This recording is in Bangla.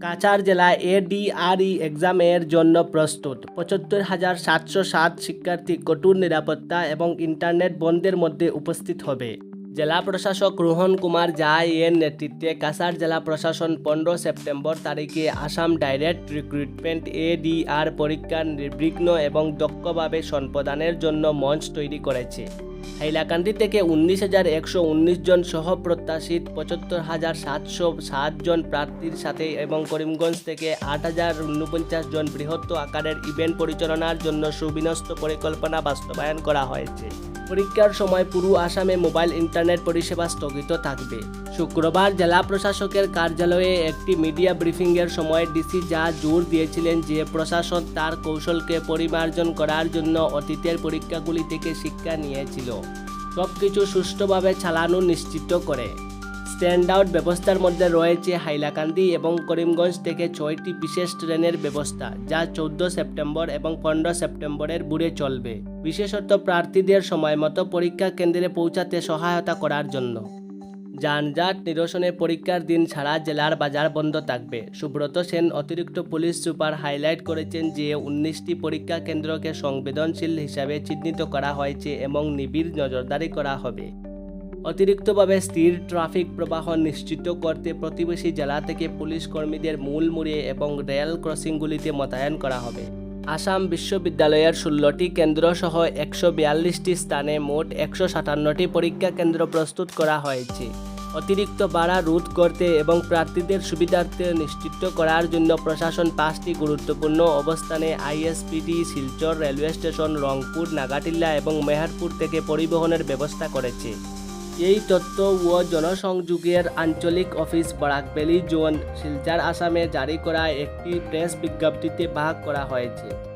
কাছাড় জেলা এডিআরই এক্সামের জন্য প্রস্তুত। পঁচাত্তর হাজার সাতশো সাত শিক্ষার্থী কঠোর নিরাপত্তা এবং ইন্টারনেট বন্ধের মধ্যে উপস্থিত হবে। জেলা প্রশাসক রোহন কুমার জাই এর নেতৃত্বে কাছাড় জেলা প্রশাসন পনেরো সেপ্টেম্বর তারিখে আসাম ডাইরেক্ট রিক্রুটমেন্ট এডিআর পরীক্ষার নির্বিঘ্ন এবং দক্ষভাবে সম্পাদনের জন্য মঞ্চ তৈরি করেছে। হাইলাকান্দি থেকে উনিশ হাজার একশো উনিশ জন সহ প্রত্যাশিত পঁচাত্তর হাজার সাতশো সাত জন প্রার্থীর সাথে এবং করিমগঞ্জ থেকে আট হাজার উনপঞ্চাশ জন বৃহত্ত আকারের ইভেন্ট পরিচালনার জন্য সুবিন্যস্ত পরিকল্পনা বাস্তবায়ন করা হয়েছে। পরীক্ষার সময় পুরো আসামে মোবাইল ইন্টারনেট পরিষেবা স্থগিত থাকবে। শুক্রবার জেলা প্রশাসকের কার্যালয়ে একটি মিডিয়া ব্রিফিংয়ের সময় ডিসি যা জোর দিয়েছিলেন যে প্রশাসন তার কৌশলকে পরিমার্জন করার জন্য অতীতের পরীক্ষাগুলি থেকে শিক্ষা নিয়েছিল। সব কিছু সুষ্ঠুভাবে চালানো নিশ্চিত করে স্ট্যান্ড আউট ব্যবস্থার মধ্যে রয়েছে হাইলাকান্দি এবং করিমগঞ্জ থেকে ছয়টি বিশেষ ট্রেনের ব্যবস্থা যা চৌদ্দ সেপ্টেম্বর এবং পনেরো সেপ্টেম্বরের বুড়ে চলবে। বিশেষত প্রার্থীদের সময় মতো পরীক্ষা কেন্দ্রে পৌঁছাতে সহায়তা করার জন্য। যানজট নিরসনে পরীক্ষার দিন ছাড়া জেলার বাজার বন্ধ থাকবে। সুব্রত সেন অতিরিক্ত পুলিশ সুপার হাইলাইট করেছেন যে উনিশটি পরীক্ষা কেন্দ্রকে সংবেদনশীল হিসাবে চিহ্নিত করা হয়েছে এবং নিবিড় নজরদারি করা হবে। অতিরিক্তভাবে স্থির ট্রাফিক প্রবাহ নিশ্চিত করতে প্রতিবেশী জেলা থেকে পুলিশ কর্মীদের মূল মুড়ে এবং রেল ক্রসিংগুলিতে মোতায়েন করা হবে। আসাম বিশ্ববিদ্যালয়ের ষোলোটি কেন্দ্র সহ একশো বিয়াল্লিশটি স্থানে মোট একশো সাতান্নটি পরীক্ষা কেন্দ্র প্রস্তুত করা হয়েছে। অতিরিক্ত ভাড়া রোধ করতে এবং প্রার্থীদের সুবিধার্থে নিশ্চিত করার জন্য প্রশাসন পাঁচটি গুরুত্বপূর্ণ অবস্থানে ISPD Silchar railway station, Rangpur, Nagatilla এবং মেহেরপুর থেকে পরিবহনের ব্যবস্থা করেছে। এই তথ্য ও জনসংযোগের আঞ্চলিক অফিস বরাকবেলি জোন শিলচর আসামে জারি করা একটি প্রেস বিজ্ঞপ্তিতে ভাগ করা হয়েছে।